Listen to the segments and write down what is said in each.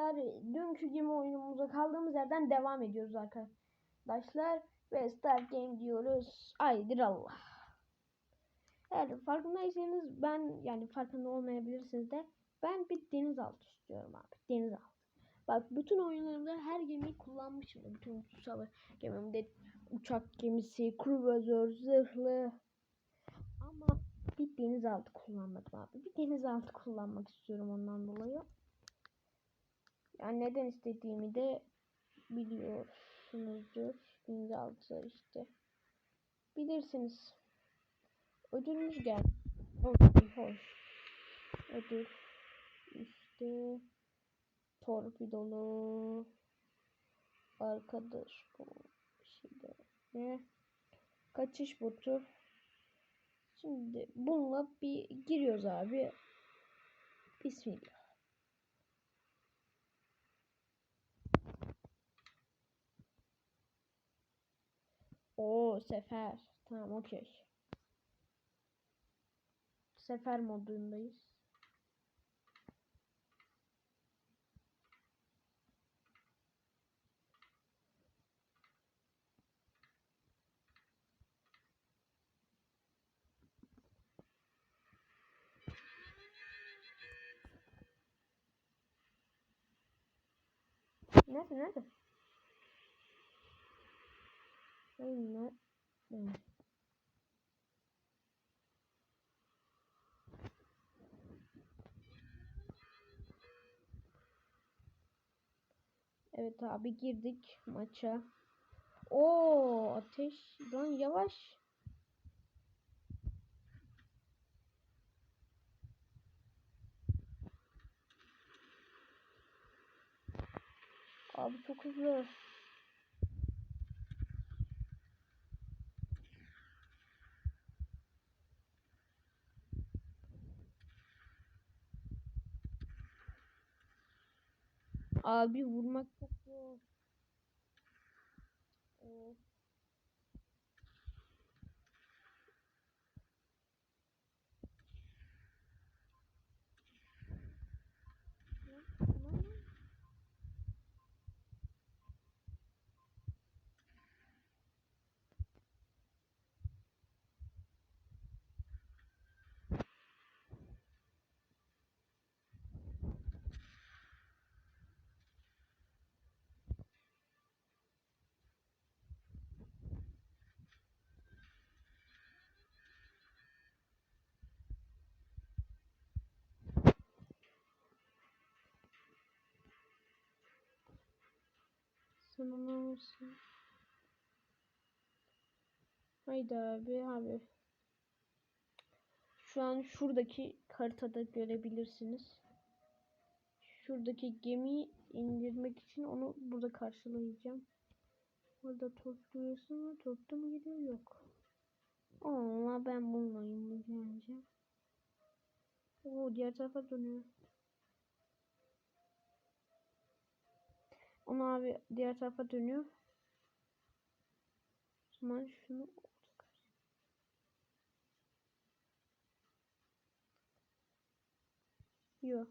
arkadaşlar. Dünkü gemi oyunumuza kaldığımız yerden devam ediyoruz arkadaşlar. Ve Start Game diyoruz. Aydır Allah. Eğer farkındaysanız ben yani farkında olmayabilirsiniz de ben bir denizaltı istiyorum abi. Denizaltı. Bak bütün oyunlarımda her gemiyi kullanmışım. Bütün savaş gemimde uçak gemisi, kruvazör, zırhlı. Ama bir denizaltı kullanmadım abi. Bir denizaltı kullanmak istiyorum ondan dolayı. Yani neden istediğimi de biliyorsunuzdur. Denizaltı işte. Bilirsiniz. Ödülümüz geldi. Hoş, hoş. Ödül. İşte torpidolu arkadaş bu şeyde ne kaçış botu şimdi bununla bir giriyoruz abi bismillah sefer tamam okey sefer modundayız Nerede nerede? Hayır nerede? Evet abi girdik maça. Oo ateş lan yavaş. Abi çok hızlı. Abi vurmak çok zor. Of. Sen ona mısın? Haydi abi abi. Şu an şuradaki haritada görebilirsiniz. Şuradaki gemiyi indirmek için onu burada karşılayacağım. Burada top duyuyorsun mu? Topta mı gidiyor? Yok. Allah ben bununla indireceğim. Oo diğer tarafa dönüyor. Onu abi diğer tarafa dönüyor. O zaman şunu Yok.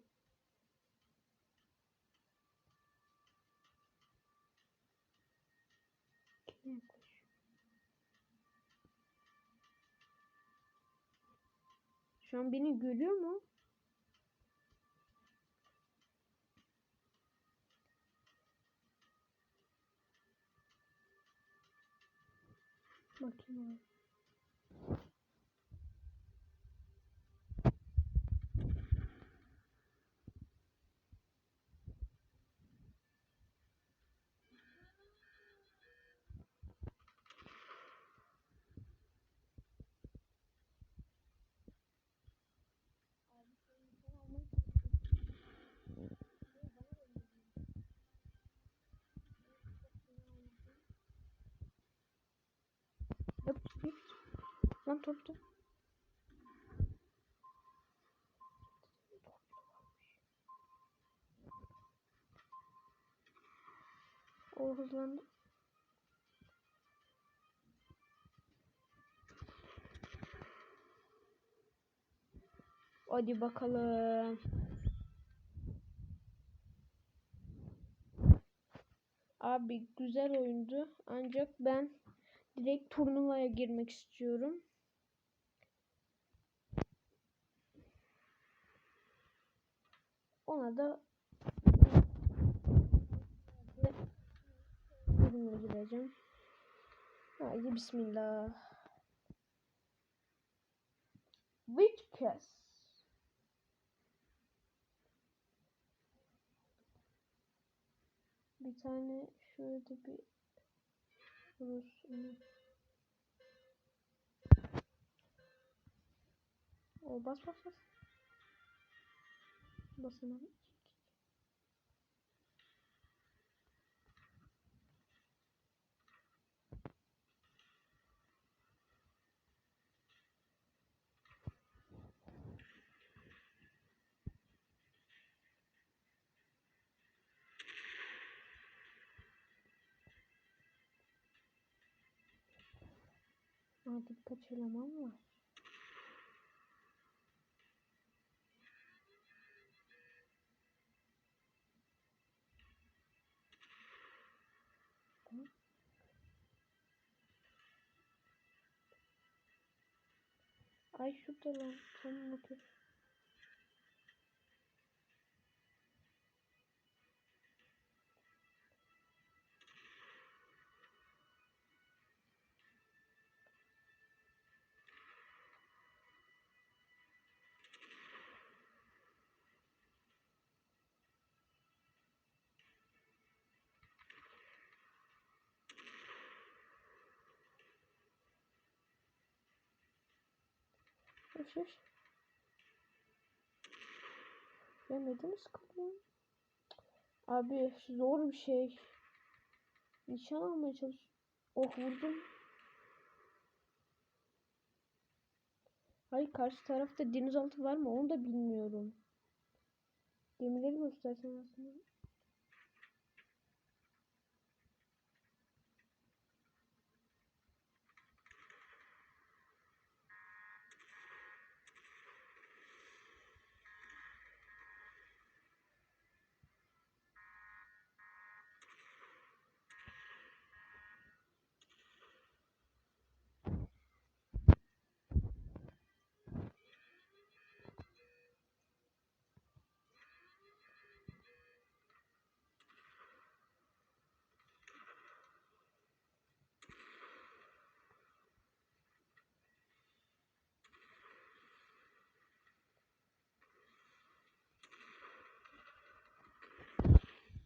Şu an beni görüyor mu? Bakayım Toptu. O hızlandı. Hadi bakalım. Abi güzel oyundu. Ancak ben direkt turnuvaya girmek istiyorum. Ona da bölümüne gireceğim. Haydi bismillah. Witchcast. Bir tane şöyle bir Rus O bas bas bas. Basın abi. Aa, birkaç eleman var. Ay şurada lan. Tamam okey. Hoş. Ya neden sıkılıyor? Abi zor bir şey. Nişan almaya çalış. Oh vurdum. Hayır karşı tarafta denizaltı var mı onu da bilmiyorum. Gemileri göstersen aslında.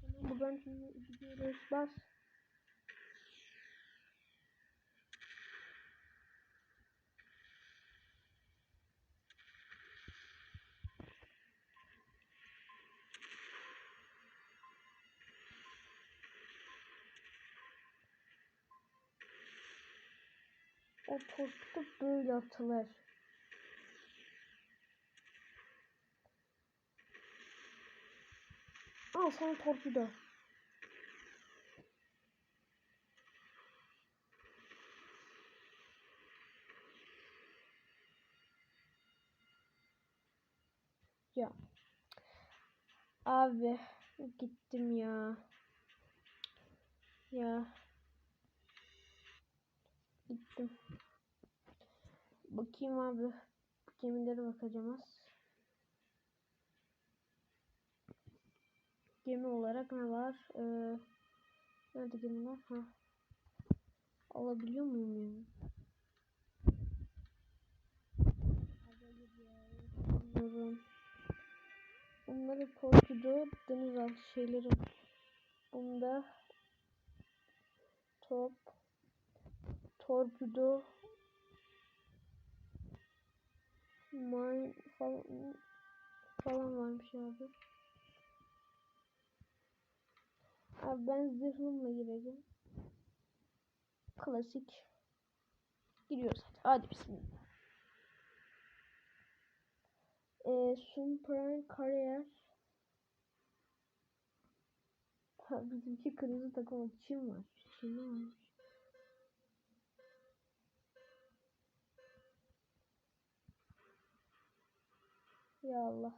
Tamam buradan gidiyoruz. Bas. O torpido böyle atılır. Al sana torpido. Ya. Abi gittim ya. Ya. Gittim. Bakayım abi. Gemilere bakacağım az. Gemi olarak ne var? Ee, nerede gemiler? Ha. Alabiliyor muyum ya? Bilmiyorum. Bunları torpido denizaltı şeyleri. Bunda top torpido mine falan falan varmış abi. Abi ben zırhımla gireceğim. Klasik. Giriyoruz hadi. Hadi bismillah. Ee, Supreme Kariyer. Bizimki kırmızı takım Çin var. Çin varmış. Ya Allah.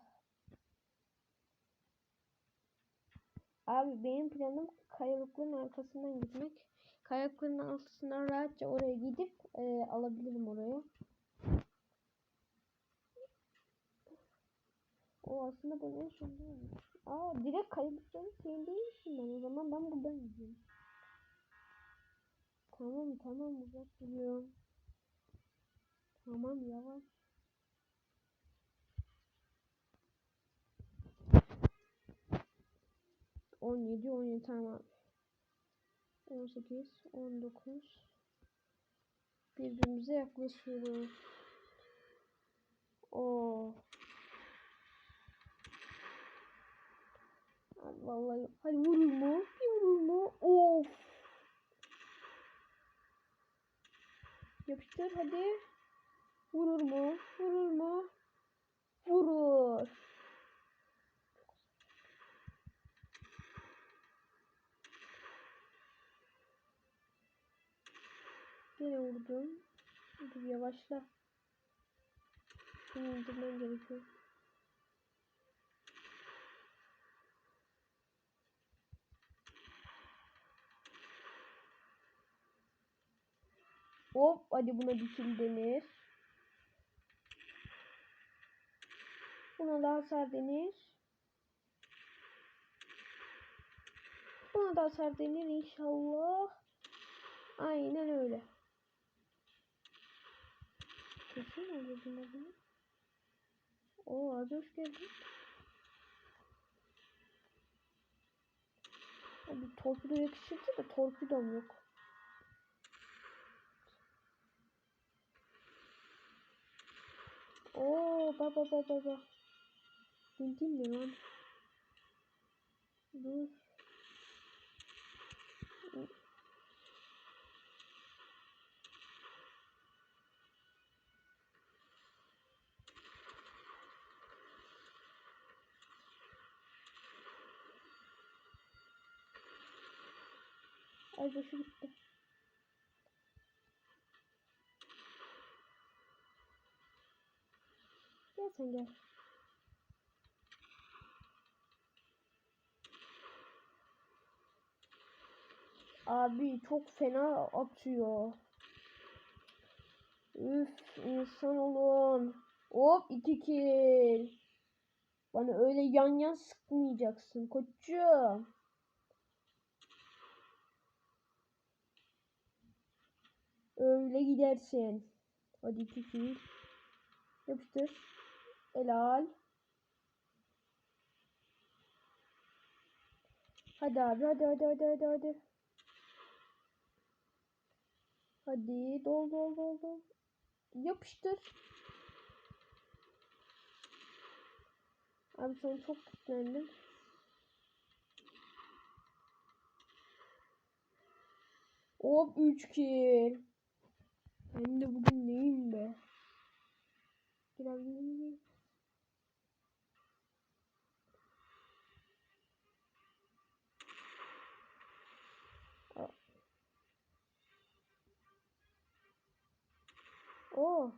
Abi benim planım kayalıkların arkasından gitmek. Kayalıkların altısından rahatça oraya gidip e, alabilirim orayı. O aslında ben en son değilmiş. Aa direkt kayalıkların şeyindeymişim ben. O zaman ben buradan gideyim. Tamam tamam uzak duruyorum. Tamam yavaş. On yedi, on yedi tamam. On sekiz, on dokuz. Birbirimize yaklaşıyoruz. Oo. Abi Vallahi hadi vurur mu? Bir vurur mu? Of. Yapıştır hadi. Vurur mu? Vurur mu? Vurur. Yine vurdum. Dur yavaşla. Şunu indirmem gerekiyor. Hop hadi buna dikil denir. Buna da hasar denir. Buna da hasar denir inşallah. Aynen öyle. Kesin mi öldürdüm adamı? Oo az hoş geldin. Abi torpido yakışırdı da torpidom yok. Oh bak bak bak bak bak. Gel sen gel. Abi çok fena atıyor. Üf insan olun. Hop iki kill. Bana öyle yan yan sıkmayacaksın koçum. Öyle gidersin. Hadi iki kill. Yapıştır. Helal. Hadi abi hadi hadi hadi hadi hadi. Hadi dol dol dol dol. Yapıştır. Abi sen çok kitlendim. Hop 3 kill. Ben de bugün neyim Oo.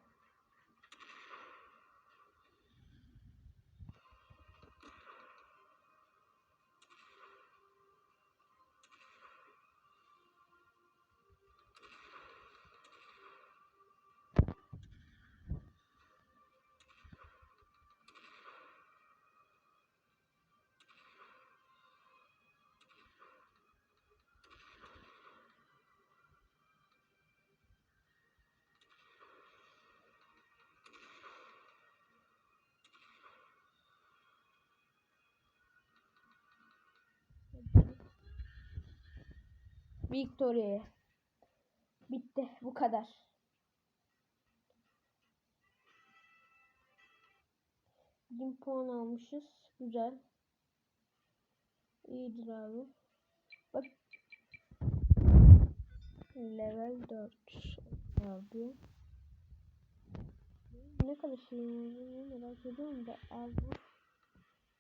Victory. Bitti. Bu kadar. Bin puan almışız. Güzel. İyidir abi. Bak. Level 4 abi. Ne kadar şey olduğunu merak ediyorum da abi.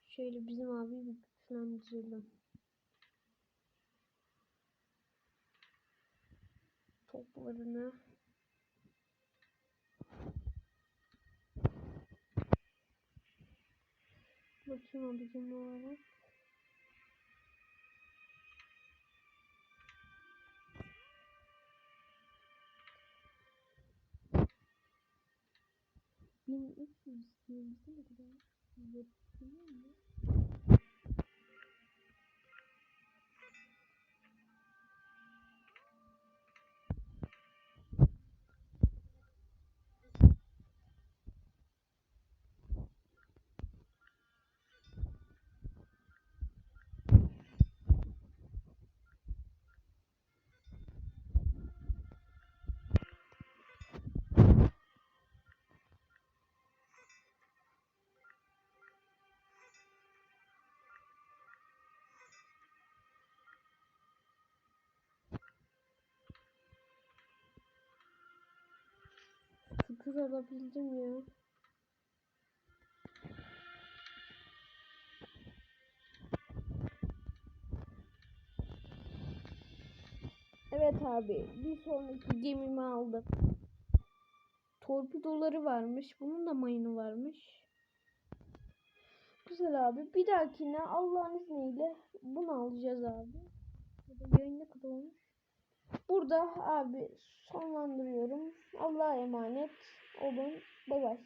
Şöyle bizim abi bir güçlendirelim. ayaklarını. Bakayım abicim olarak. Bin üç yüz diyebilirsin ne kadar? Yapıyor mu? Sıkır alabildim ya. Evet abi bir sonraki gemimi aldım. Torpidoları varmış. Bunun da mayını varmış. Güzel abi. Bir dahakine Allah'ın izniyle bunu alacağız abi. Ya da yayın ne kadar olmuş? Burada abi sonlandırıyorum. Allah'a emanet olun. Bay bay.